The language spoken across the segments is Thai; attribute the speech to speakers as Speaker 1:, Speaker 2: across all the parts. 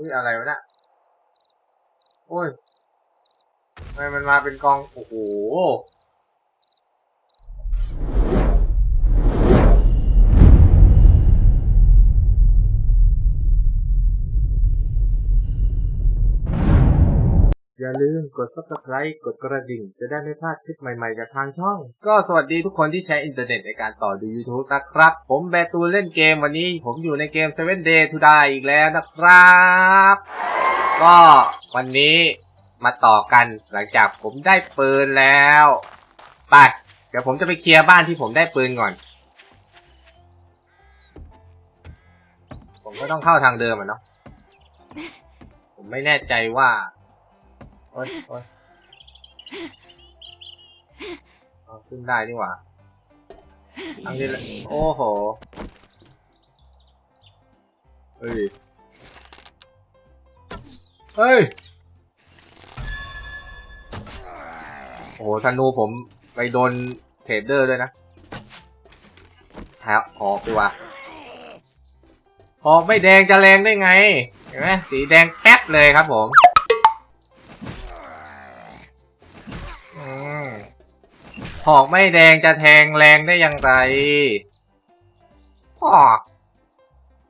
Speaker 1: อุ้ยอะไรวะเนี่ยโอ้ยทำไมมันมาเป็นกอง โอ้โห อย่าลืมกด subscribe กดกระดิ่ง จะได้ไม่พลาดคลิปใหม่ๆจากทางช่อง ก็สวัสดีทุกคนที่ใช้อินเทอร์เน็ตในการต่อดู YouTube นะครับ ผมแบตูเล่นเกมวันนี้ ผมอยู่ในเกม 7 Day to Die อีกแล้วนะครับ ก็วันนี้มาต่อกันหลังจากผมได้ปืนแล้วไปเดี๋ยวผมจะไปเคลียร์บ้านที่ผมได้ปืนก่อน ผมก็ต้องเข้าทางเดิมอะเนาะผมไม่แน่ใจว่า โอ๊ยโอ๊ยเอาขึ้นได้นี่หว่าทางนี้ละโอ้โห เฮ้ย เฮ้ย โอ้โหธนูผมไปโดนเทรดเดอร์ด้วยนะแทบออกดีกว่าออกไม่แดงจะแรงได้ไง เห็นไหมสีแดงแป๊ดเลยครับผม อกไม่แดงจะแทงแรงได้อย่างไรพ่อ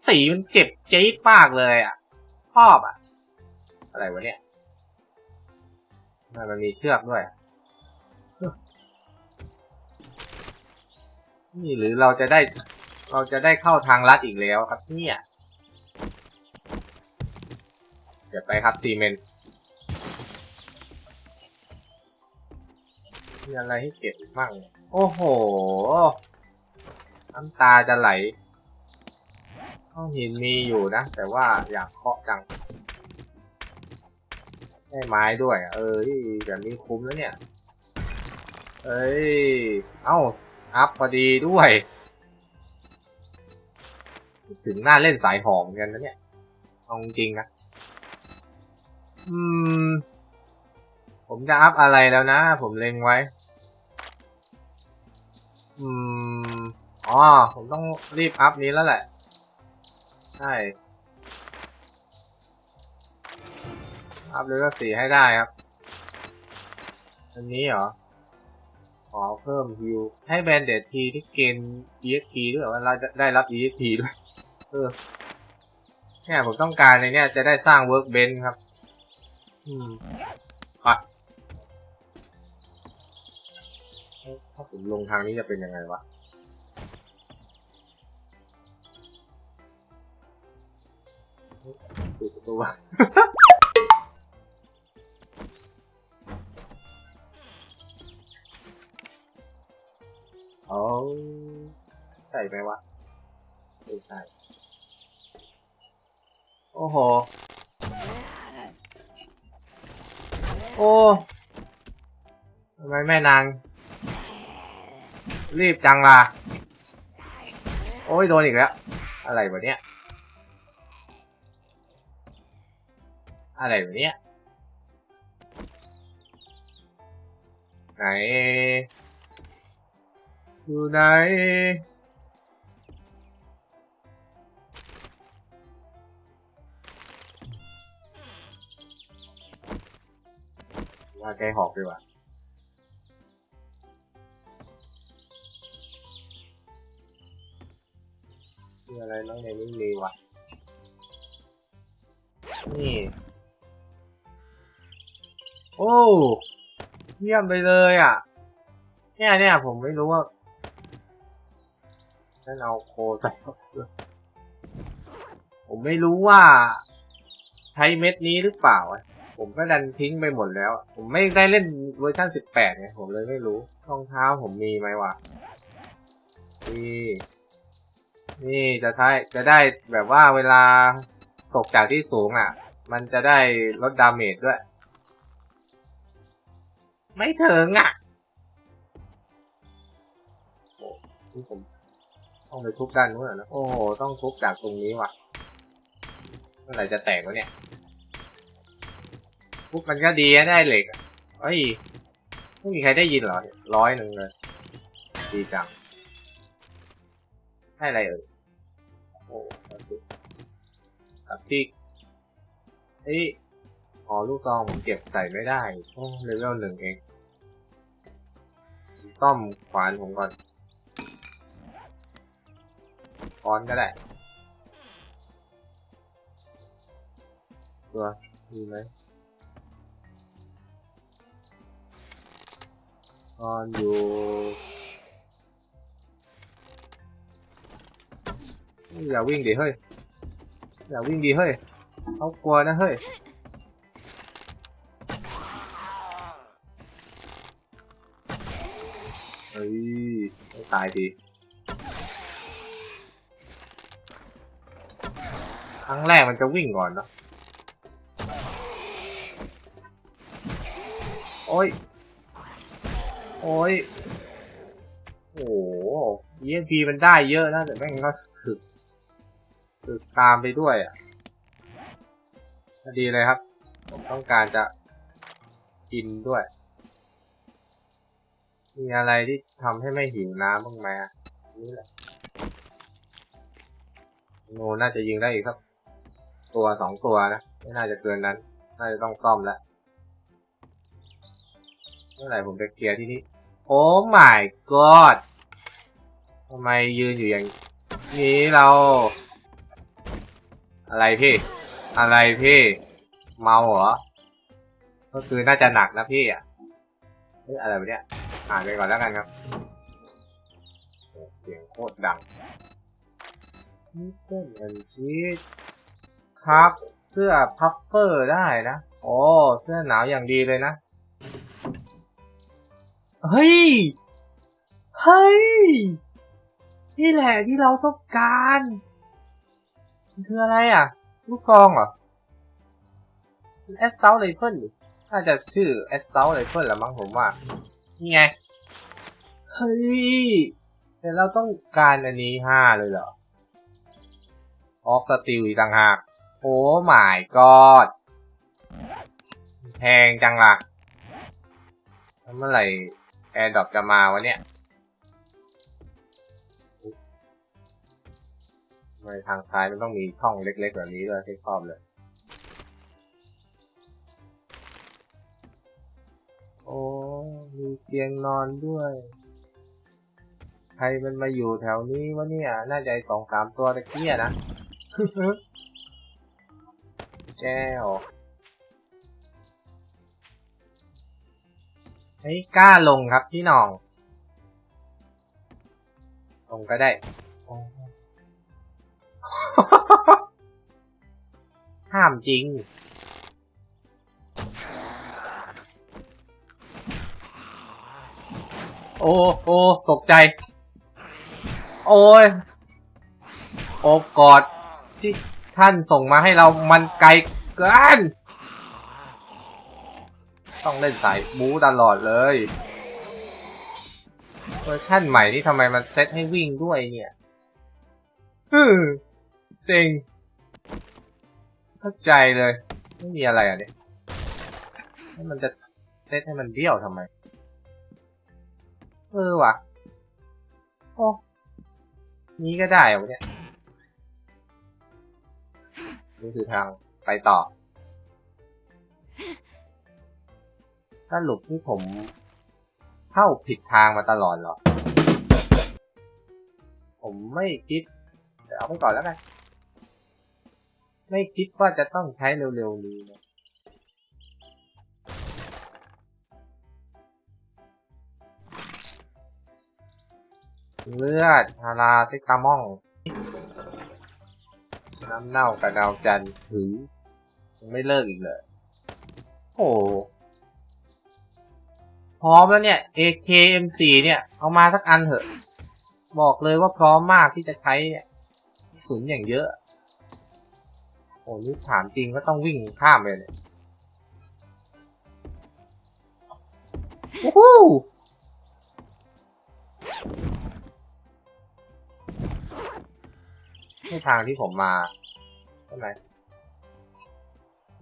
Speaker 1: สีมันเจ็บจี๊ดมากเลยอะชอบอะ อะไรวะเนี่ยมันมีเชือกด้วย นี่หรือเราจะได้ เราจะได้เข้าทางลัดอีกแล้วครับเนี่ย เดี๋ยวไปครับซีเมนต์ มีอะไรให้เก็บอีกบ้างโอ้โห น้ำตาจะไหลห้องหินมีอยู่นะ แต่ว่าอยากเคาะจังได้ไม้ด้วยอะเออแบบนี้คุ้มแล้วเนี่ย เอ้ย เอ้า อัพพอดีด้วย ถึงหน้าเล่นสายหอมกันนะเนี่ย เอาจริงนะ อืม ผมจะอัพอะไรแล้วนะ ผมเล็งไว้ อืม อ๋อ ผมต้องรีบอัพนี้แล้วแหละ ใช่ อัพเลยก็สีให้ได้ครับ อันนี้เหรอ ขอเพิ่มฮิว ให้แบนเดดทีที่เกณฑ์ EXP ด้วยว่าเราจะได้รับ EXP ด้วย เออ เนี่ยผมต้องการในเนี่ยจะได้สร้าง Workbench ครับ อืม ไป ถ้าผมลงทางนี้จะเป็นยังไงวะปิดประตูวะเอาใช่ไหมวะไม่ใช่โอ้โห โอ้ทำไมแม่นาง รีบจังล่ะ โอ้ยโดนอีกแล้ว อะไรวะเนี่ยอะไรวะเนี่ยไหน อยู่ไหน ว่าแกหอกดีกว่า นี่ โอ้เยี่ยมไปเลยอะ เนี่ยเนี่ยผมไม่รู้ว่าฉันเอาโคใส่ผมไม่รู้ว่า ใช้เม็ดนี้หรือเปล่า ผมก็ดันทิ้งไปหมดแล้ว ผมไม่ได้เล่นเวอร์ชันสิบแปดไงผมเลยไม่รู้รองเท้าผมมีไหมวะนี่นี่จะใช้จะได้แบบว่าเวลาตกจากที่สูงอะ มันจะได้ลดดาเมจด้วย ไม่ถึงอะโอ้นี่ผมต้องไปทุบด้านนู้นเหรอนะโอ้โหต้องทุบจากตรงนี้ว่ะเมื่อไหร่จะแตกวะเนี่ยทุบมันก็ดีนะได้เหล็กเฮ้ยไม่มีใครได้ยินเหรอร้อยหนึ่งเลยดีจังให้อะไรเอ่ยโอ้กับที่ เอ้ยอ๋อลูกซองผมเก็บใส่ไม่ได้ โอ้เลเวลหนึ่งเองซ่อมขวานผมก่อนค้อนก็ได้ ตัวมีไหมค้อนอยู่อย่าวิ่งดิเฮ้ย อย่าวิ่งดิเฮ้ย เขากลัวนะเฮ้ยเฮ้ยไม่ตายดีครั้งแรกมันจะวิ่งก่อนเนาะโอ้ย โอ้ย โอ้โห EMP มันได้เยอะนะแต่แม่งก็ถึกถึกตามไปด้วยอะ ดีเลยครับ ผมต้องการจะกินด้วย มีอะไรที่ทำให้ไม่หิวน้ำบ้างไหมอะนี่แหละโนน่าจะยิงได้อีกครับ ตัวสองตัวนะ ไม่น่าจะเกินนั้น น่าจะต้องซ่อมแล้วเมื่อไหร่ผมจะเคลียร์ที่นี่โอ้ my god ทำไมยืนอยู่อย่างนี้เรา อะไรพี่ อะไรพี่ เมาเหรอ ก็คือน่าจะหนักนะพี่อะเฮ้ยอะไรวะเนี่ยอ่านไปก่อนแล้วกันครับ เสียงโคตรดังนี่เป็นเงินชีสครับ เสื้อพัฟเฟอร์ได้นะ โอ้เสื้อหนาวอย่างดีเลยนะ เฮ้ย เฮ้ย นี่แหละที่เราต้องการมันคืออะไรอะ ลูกซองเหรอแอสเซลไรเฟิลน่าจะชื่อแอสเซลไรเฟิลละมั้งผมว่า นี่ไง เฮ้ย แต่เราต้องการอันนี้ห้าเลยเหรอ ออกสติลอีกต่างหาก โอ้ my god แพงจังล่ะเมื่อไหร่แอร์ดรอปจะมาวะเนี่ย ทำไมทางซ้ายมันต้องมีช่องเล็กๆแบบนี้ด้วยที่ชอบเลย โอ้ มีเตียงนอนด้วย ใครมันมาอยู่แถวนี้วะเนี่ย น่าจะสองสามตัวตะเกียนะ แก้วเฮ้ยกล้าลงครับพี่น้อง ลงก็ได้ ห้ามจริง โอ้โอ้ตกใจ โอ้ย โอบกอดที่ท่านส่งมาให้เรามันไกลเกิน ต้องเล่นสายบู๊ตลอดเลยเวอร์ชั่นใหม่นี่ทำไมมันเซตให้วิ่งด้วยเนี่ยฮึมเซ็ง เข้าใจเลย ไม่มีอะไรอะเนี่ยแล้มันจะเซตให้มันเดี่ยวทำไม เออว่ะ โอ้นี้ก็ได้เหรอวะเนี่ยนี่คือทางไปต่อสรุปที่ผมเข้าผิดทางมาตลอดเหรอ ผมไม่คิดเดี๋ยวเอาไปก่อนแล้วกัน ไม่คิดว่าจะต้องใช้เร็วๆนี้นะเลือดพาราซิตามอง น้ำเน่ากระดาวจันทร์ถือยังไม่เลิกอีกเลย โอ้พร้อมแล้วเนี่ย AKM4 เนี่ย เอามาสักอันเถอะ บอกเลยว่าพร้อมมากที่จะใช้เนี่ยศูนย์อย่างเยอะโอ้นี่ถามจริงก็ต้องวิ่งข้ามเลยเนี่ยโอ้โหนี่ทางที่ผมมาใช่ไหม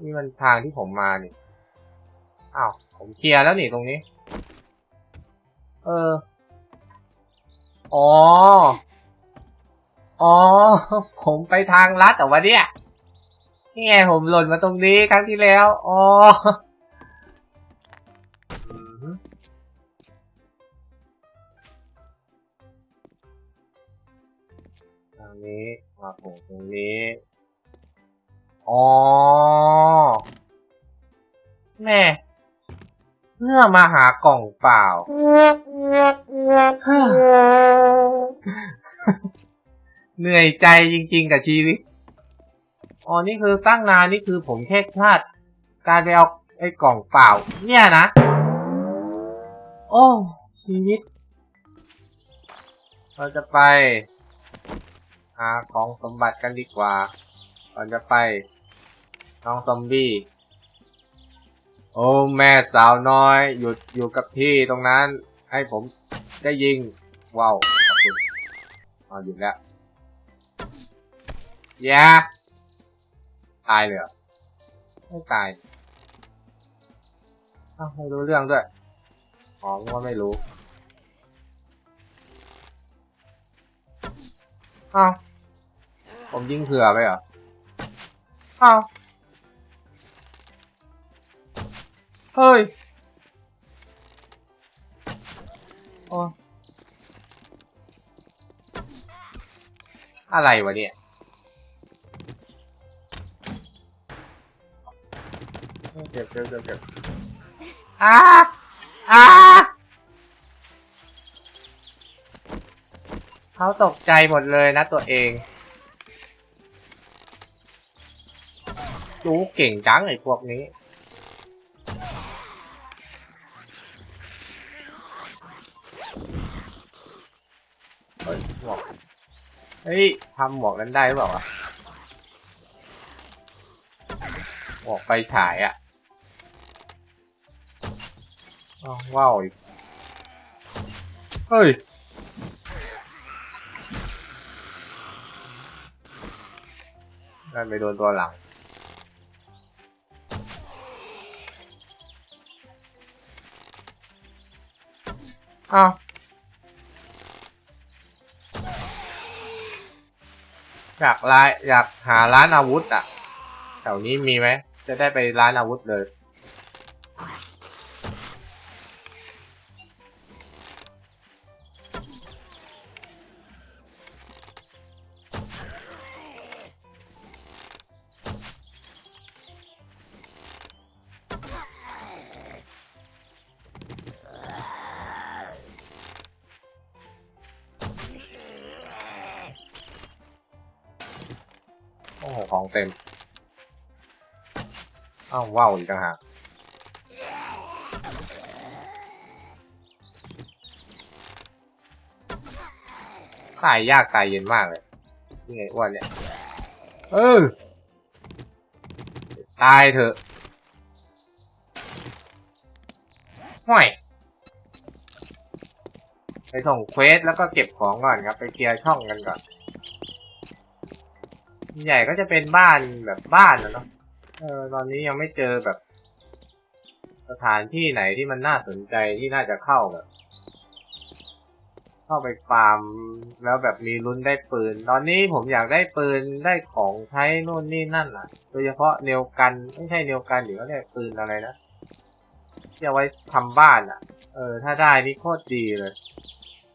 Speaker 1: นี่มันทางที่ผมมานี่อ้าวผมเคลียร์แล้วนี่ตรงนี้ เออ อ๋อ อ๋อ ผมไปทางลัดเหรอวะเนี่ยเนี่ไงผมหล่นมาตรงนี้ครั้งที่แล้ว อ๋อทางนี้มาผล่ตรงนี้ อ๋อ แม่เพื่อมาหากล่องเปล่า เหนื่อยใจจริงๆกับชีวิต อ๋อ นี่คือตั้งนานนี่คือผมแค่พลาด การไปเอาไอ้กล่องเปล่า เนี่ยนะ โอ้ ชีวิต เราจะไปหาของสมบัติกันดีกว่าก่อนจะไป น้องซอมบี้ โอ้ แม่สาวน้อย หยุดอยู่กับที่ตรงนั้น ให้ผมได้ยิง ว้าวขอบคุณอ๋อหยุดแล้วแย่ ตายเลยเหรอไม่ตายอ้าวไม่รู้เรื่องด้วยอ๋อว่าไม่รู้อ้าวผมยิงเผื่อไปเหรออ้าวเฮ้ยโอ้อะไรวะเนี่ย เจ็บเจ็บเจ็บเจ็บอ้าอ้าเขาตกใจหมดเลยนะตัวเองดูเก่งจังไอ้พวกนี้ เฮ้ยหมวกเฮ้ยทำหมวกนั้นได้หรือเปล่าวะหมวกไฟฉายอะ อ้าวว้าวอีก เฮ้ยนั่นไปโดนตัวหลัง อ้าวอยากร้านอยากหาร้านอาวุธอะ แถวนี้มีไหม จะได้ไปร้านอาวุธเลย วว้าวอีกต่างหากตายยากตายเย็นมากเลยนี่ไงอ้วนเนี่ย เออ ตายเถอะห่วยไปส่งเควสแล้วก็เก็บของก่อนครับ ไปเคลียร์ช่องกันก่อน ใหญ่ก็จะเป็นบ้านแบบบ้านนะเนาะ เออตอนนี้ยังไม่เจอแบบ สถานที่ไหนที่มันน่าสนใจที่น่าจะเข้าแบบ เข้าไปฟาร์มแล้วแบบมีลุ้นได้ปืน ตอนนี้ผมอยากได้ปืนได้ของใช้นู่นนี่นั่นอะ โดยเฉพาะเนวกันไม่ใช่เนวกันหรือว่าเรียกปืนอะไรนะที่เอาไว้ทำบ้านอะ เออ ถ้าได้นี่โคตรดีเลย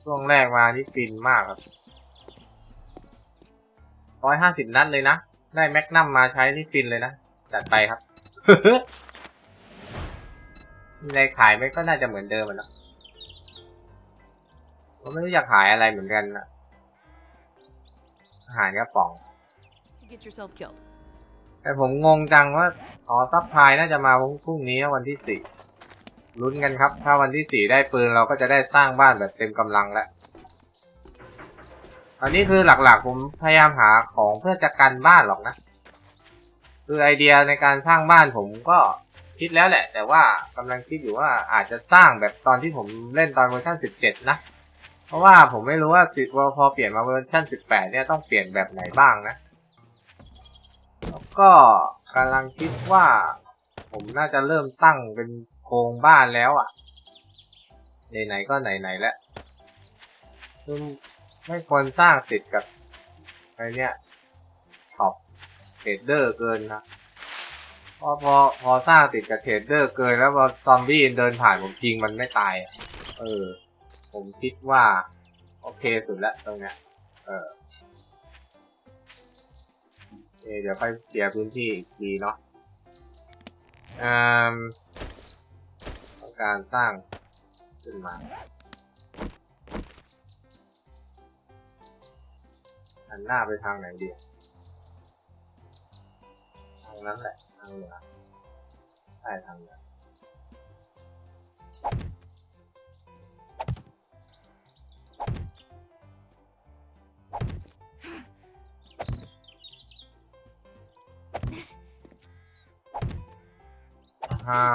Speaker 1: ช่วงแรกมานี่ฟินมากครับร้อยห้าสิบนัดเลยนะ ได้แม็กนัมมาใช้ที่ฟินเลยนะ จัดไปครับมีอะไรขายไหมก็น่าจะเหมือนเดิมอะเนอะผมไม่รู้จะขายอะไรเหมือนกันนะอาหารกระป๋อง
Speaker 2: to get yourself killed.
Speaker 1: แต่ผมงงจังว่าอ๋อซัพพลายน่าจะมาพรุ่งนี้วันที่สี่ลุ้นกันครับ ถ้าวันที่สี่ได้ปืนเราก็จะได้สร้างบ้านแบบเต็มกำลังแล้วตอนนี้คือหลักๆผมพยายามหาของเพื่อจะกันบ้านหรอกนะ คือไอเดียในการสร้างบ้านผมก็คิดแล้วแหละ แต่ว่ากำลังคิดอยู่ว่าอาจจะสร้างแบบตอนที่ผมเล่นตอนเวอร์ชัน17 นะ เพราะว่าผมไม่รู้ว่าสิว่าพอเปลี่ยนมาเวอร์ชัน18 เนี่ยต้องเปลี่ยนแบบไหนบ้างนะแล้วก็กำลังคิดว่า ผมน่าจะเริ่มตั้งเป็นโครงบ้านแล้วอะ่ะไหนๆก็ไหนๆแล้วคือไม่ควรสร้างติดกับอะไอเนี้ยท็อป เทรดเดอร์เกินนะพอพอพอสร้างติดกับเทรดเดอร์เกินแล้วพอซอมบี้เดินผ่านผมยิงมันไม่ตายเออ ผมคิดว่า โอเคสุดแล้วตรงเนี้ยเออเดี๋ยวค่อยเคลียพื้นที่อีกทีเนาะอืมต้องการสร้างขึ้นมา หันหน้าไปทางไหนดี นั้นแหละทางเหนือใช่ทางเหนือห้า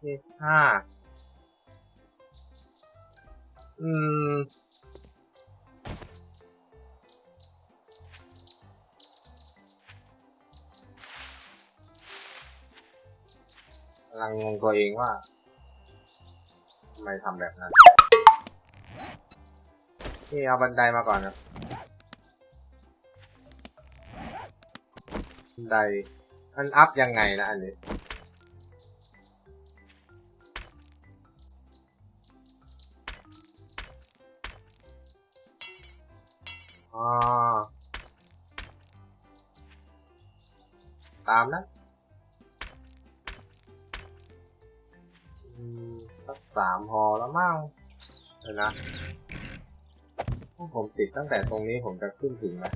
Speaker 1: เลขห้าอืม ลังงงตัวเองว่าทำไมทำแบบนั้นนี่เอาบันไดมาก่อนครับบันไดมันอัพยังไงนะอันนี้อ๋อตามนั้น พอแล้วมั้งเดี๋ยวนะถ้าผมติดตั้งแต่ตรงนี้ผมจะขึ้นถึงไหม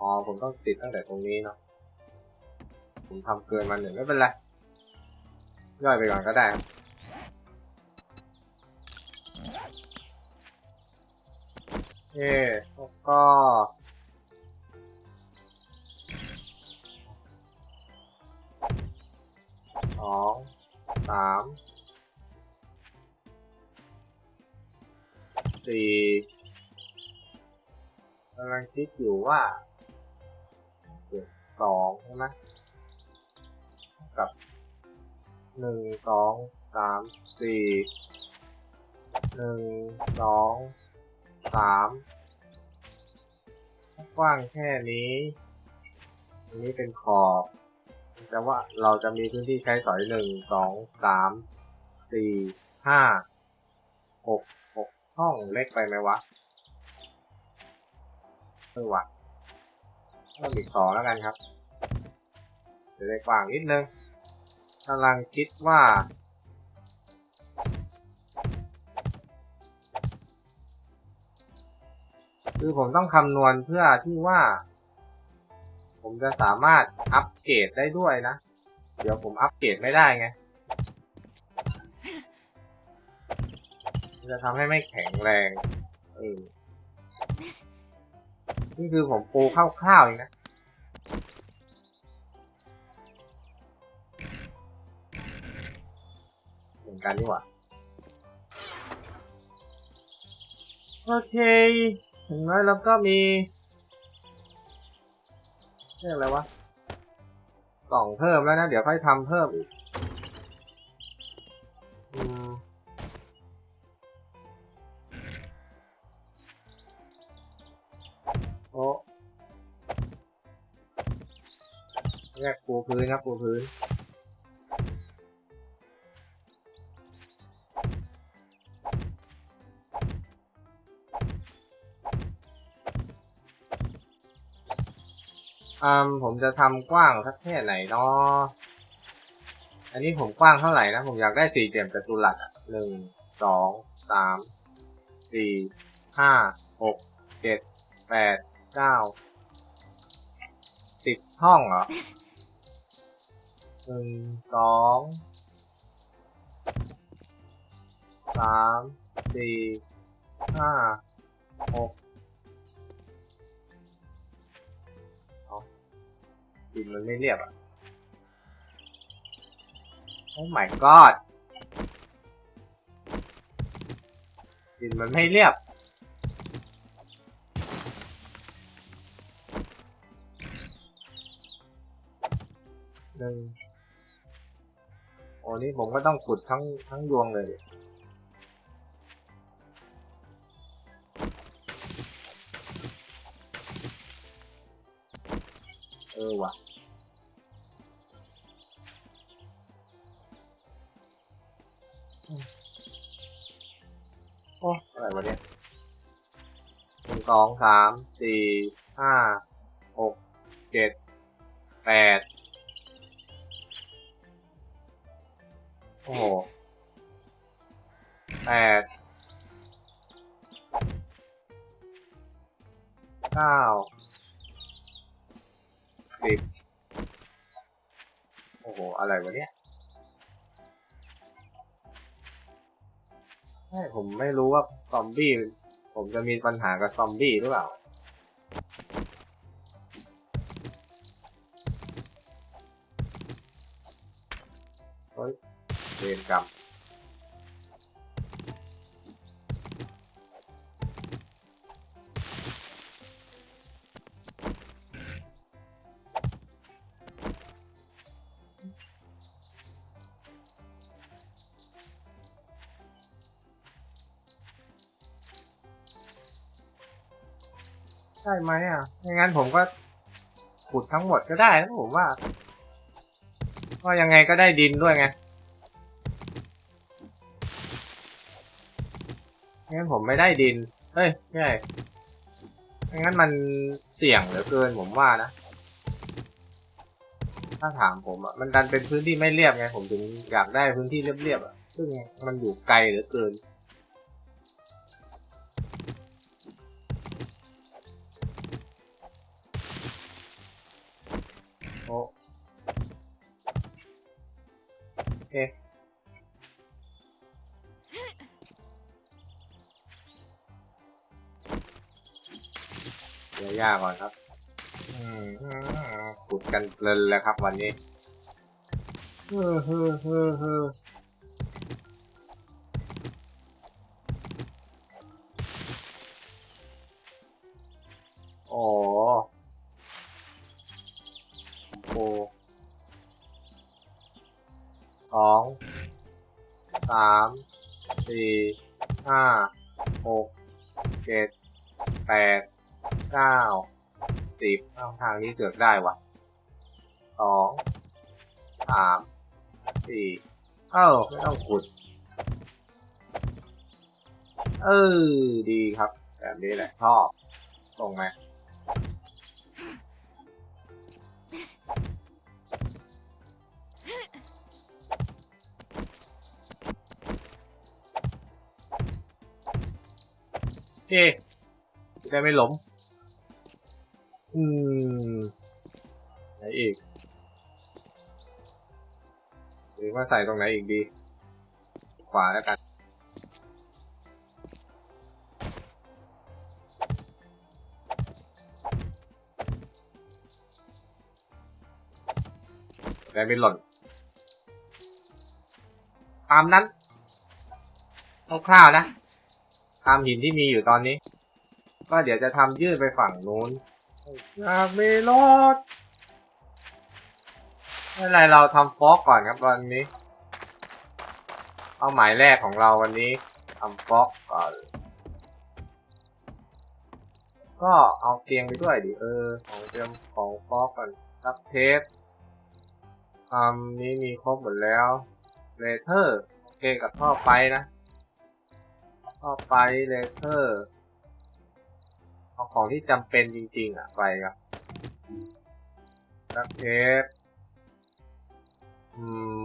Speaker 1: อ๋อผมต้องติดตั้งแต่ตรงนี้เนาะผมทำเกินมาหนึ่งไม่เป็นไรย่อยไปก่อนก็ได้ครับเย่แล้วก็สองสาม สี่กำลังคิดอยู่ว่าเจ็ดสองใช่ไหมกับหนึ่งสองสามสี่หนึ่งสองสามกว้างแค่นี้อันนี้เป็นขอบแต่ว่าเราจะมีพื้นที่ใช้สอยหนึ่งสองสามสี่ห้าหก หกช่องเล็กไปไหมวะเออวะเพิ่มอีกสองแล้วกันครับ จะได้กว้างนิดนึงกำลังคิดว่า คือผมต้องคำนวณเพื่อที่ว่า ผมจะสามารถอัปเกรดได้ด้วยนะ เดี๋ยวผมอัปเกรดไม่ได้ไง จะทำให้ไม่แข็งแรงเออนี่คือผมปูคร่าวๆเองนะเหมือนกันดีกว่าโอเคถึงน้อยเราก็มีเรียกอะไรวะกล่องเพิ่มแล้วนะ เดี๋ยวค่อยทำเพิ่มอีก แยกปูพื้นครับปูพื้นอืมผมจะทำกว้างสักแค่ไหนเนาะอันนี้ผมกว้างเท่าไหร่นะ ผมอยากได้สี่เหลี่ยมจัตุรัสหนึ่งสองสามสี่ห้าหกเจ็ดแปดเก้าสิบห้องเหรอ หนึ่งสองสามสี่ห้าหกดินมันไม่เรียบอะ โอ้ my god ดินมันไม่เรียบหนึ่งโอ้ นี่ผมก็ต้องขุดทั้งทั้งดวงเลยดิอว่ะโอ้อะไรวะเนี่ยหนึ่งสองสามสี่ห้าหกเจ็ดแปด โอ้โหแปดเก้าสิบโอ้โห อะไรวะเนี่ยใช่ผมไม่รู้ว่าซอมบี้ ผมจะมีปัญหากับซอมบี้หรือเปล่า กรรมใช่ไหมอะไม่งั้นผมก็ขุดทั้งหมดก็ได้นะผมว่า ก็ยังไงก็ได้ดินด้วยไง งั้นผมไม่ได้ดิน เฮ้ยไม่ใช่ไงั้นมันเสี่ยงเหลือเกินผมว่านะ ถ้าถามผมอะ มันดันเป็นพื้นที่ไม่เรียบไง ผมถึงอยากได้พื้นที่เรียบๆอะ ซึ่งมันอยู่ไกลเหลือเกิน ยากก่อนครับขุดกันเพลินเลยครับวันนี้เฮ้อเฮ้อเฮ้อเฮ้อโอ้โอ้สองสามสี่ห้าหกเจ็ดแปด เก้าสิบเอาทางนี้เกือกได้วะสองสามสี่เอ้าไม่ต้องขุด เออ ดีครับ แบบนี้แหละชอบตรงไหมโอเคจะได้ไม่หลม อืมไหนอีก หรือว่าใส่ตรงไหนอีกดี ขวาแล้วกัน แต่ไม่หล่น ตามนั้นคร่าวๆนะ ตามหินที่มีอยู่ตอนนี้ ก็เดี๋ยวจะทำยืดไปฝั่งนู้น อยากมีรถไม่เป็นไรเราทำฟอกก่อนครับวันนี้เป้าหมายแรกของเราวันนี้ทำฟอกก่อน ก็เอาเตียงไปด้วยดิเออ ของเตรียมของฟอกก่อนรับเทปทำนี้มีครบหมดแล้วเลเทอร์โอเคกับท่อไฟนะ ท่อไฟเลเทอร์ เอาของที่จำเป็นจริงๆอะไปครับดักเทปอืม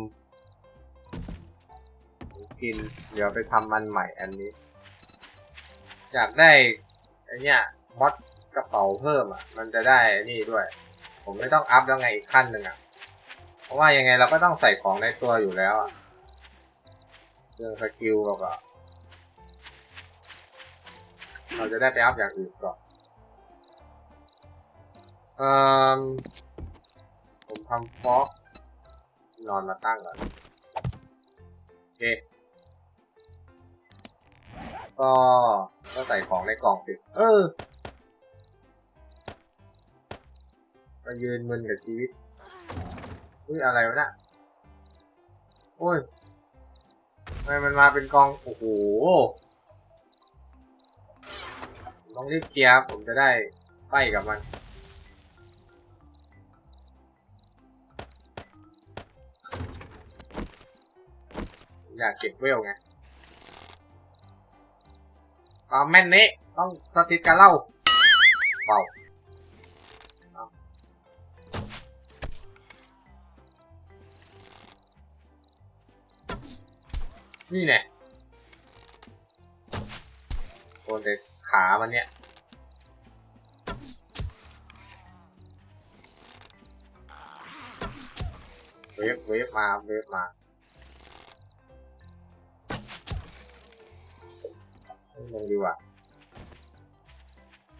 Speaker 1: กิน เดี๋ยวไปทำมันใหม่อันนี้ อยากได้ไอเนี้ยมอดกระเป๋าเพิ่มอะ มันจะได้นี่ด้วย ผมไม่ต้องอัพแล้วไงอีกขั้นหนึ่งอะ เพราะว่ายังไงเราก็ต้องใส่ของในตัวอยู่แล้วอะเรื่องสกิลเราก็เราจะได้ไปอัพอย่างอื่นก่อน ผมทำฟอกนอนมาตั้งก่อน โอเค ก็ก็ใส่ของในกล่องสิ เออมายืนมึนกับชีวิต อุ้ยอะไรวะนะโอ้ยทำไมมันมาเป็นกอง โอ้โห ต้องรีบเคลียร์ผมจะได้ไปกับมัน อยากเก็บเวลไงความแม่นนี้ต้องสถิตการเล่าเบาเอานี่แน่โดนแต่ขามันเนี่ยเวฟเวฟมา เวฟมา ลงดีกว่า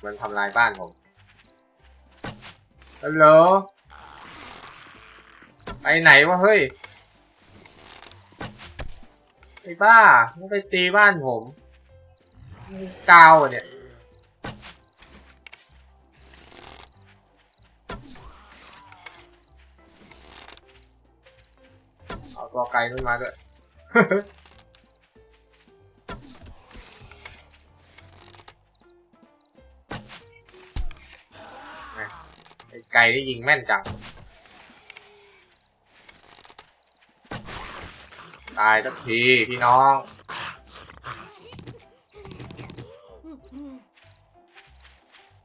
Speaker 1: มันทำลายบ้านผมฮัลโหลไปไหนวะเฮ้ยไอ้บ้ามึงไปตีบ้านผมกาวเนี่ยเอาตัวไกลนู้นมาด้วย ไอ้ไก่ที่ยิงแม่นจัง ตายสักทีพี่น้อง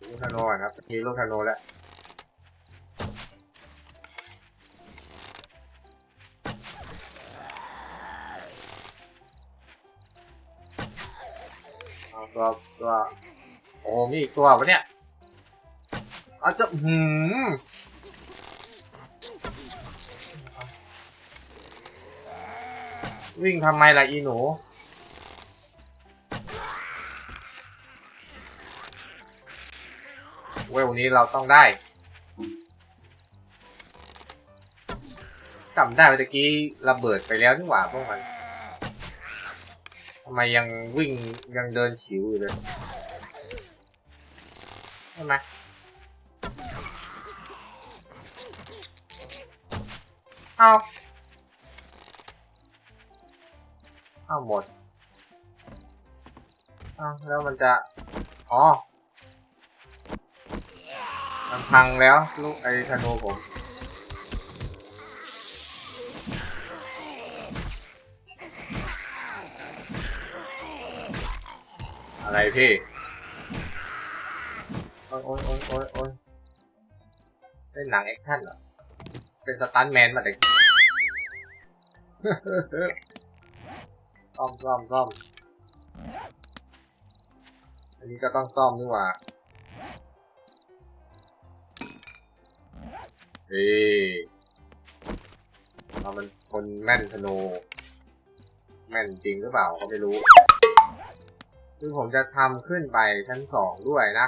Speaker 1: ลูกธนูก่อนครับมีลูกธนูแล้วตัวตัวโอ้มีอีกตัววะเนี่ย อาจะหืมวิ่งทำไมล่ะอีหนูเวลนี้เราต้องได้จำได้เมื่อกี้ระเบิดไปแล้วนี่หว่าพวกมันทำไมยังวิ่งยังเดินฉิวอยู่เลยใช่ไหม เอาเอาหมดเอาแล้วมันจะ อ๋อ มันพังแล้ว ลูกไอ้ธนูผมอะไรพี่ โอ้ยโอ้ยโอ้ยโอ้ยเล่นหนังแอคชั่นเหรอ เป็นสตันแมนมาเด็กซ่อมซ่อมซ่อมอันนี้ก็ต้องซ่อมนี่หว่าเฮ้ยเรามันคนแม่นธนูแม่นจริงหรือเปล่าก็ไม่รู้ คือผมจะทำขึ้นไปชั้นสองด้วยนะ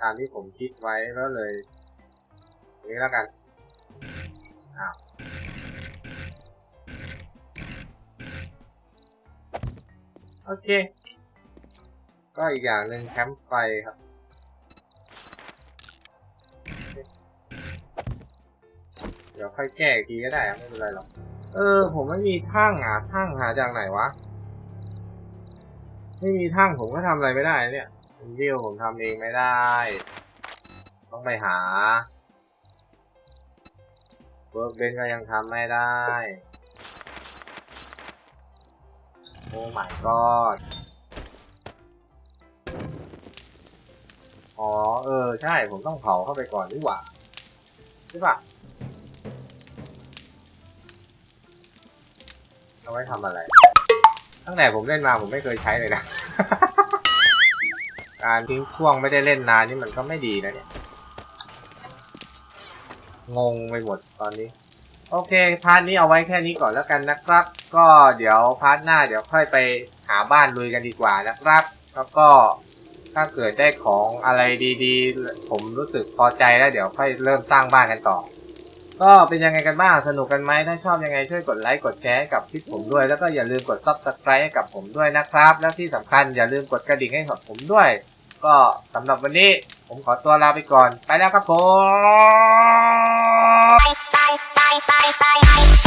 Speaker 1: ตามที่ผมคิดไว้แล้วเลย นี้แล้วกัน อ้าวโอเค ก็อีกอย่างหนึ่งแคมป์ไฟครับ เดี๋ยวค่อยแก้อีกทีก็ได้อะไม่เป็นไรหรอก เออ ผมไม่มีทั้งอะทั้งหาจากไหนวะ ไม่มีทั้งผมก็ทำอะไรไม่ได้เนี่ยเดียวผมทำเองไม่ได้ ต้องไปหา เวิร์กเบนก็ยังทำไม่ได้ โอ้ my god อ๋อ เออ ใช่ ผมต้องเผาเข้าไปก่อนดีกว่าใช่ปะเอาไว้ทำอะไร ตั้งแต่ผมเล่นมาผมไม่เคยใช้เลยนะ การทิ้งช่วงไม่ได้เล่นนานนี่มันก็ไม่ดีนะเนี่ย งงไปหมดตอนนี้ โอเค พาร์ทนี้เอาไว้แค่นี้ก่อนแล้วกันนะครับ ก็เดี๋ยวพาร์ทหน้าเดี๋ยวค่อยไปหาบ้านลุยกันดีกว่านะครับ แล้วก็ถ้าเกิดได้ของอะไรดีๆ ผมรู้สึกพอใจแล้วเดี๋ยวค่อยเริ่มสร้างบ้านกันต่อ ก็เป็นยังไงกันบ้าง สนุกกันไหมถ้าชอบยังไงช่วยกดไลค์กดแชร์กับคลิปผมด้วย แล้วก็อย่าลืมกด subscribe ให้กับผมด้วยนะครับ แล้วที่สำคัญอย่าลืมกดกระดิ่งให้กับผมด้วย ก็สำหรับวันนี้ผมขอตัวลาไปก่อน ไปแล้วครับผม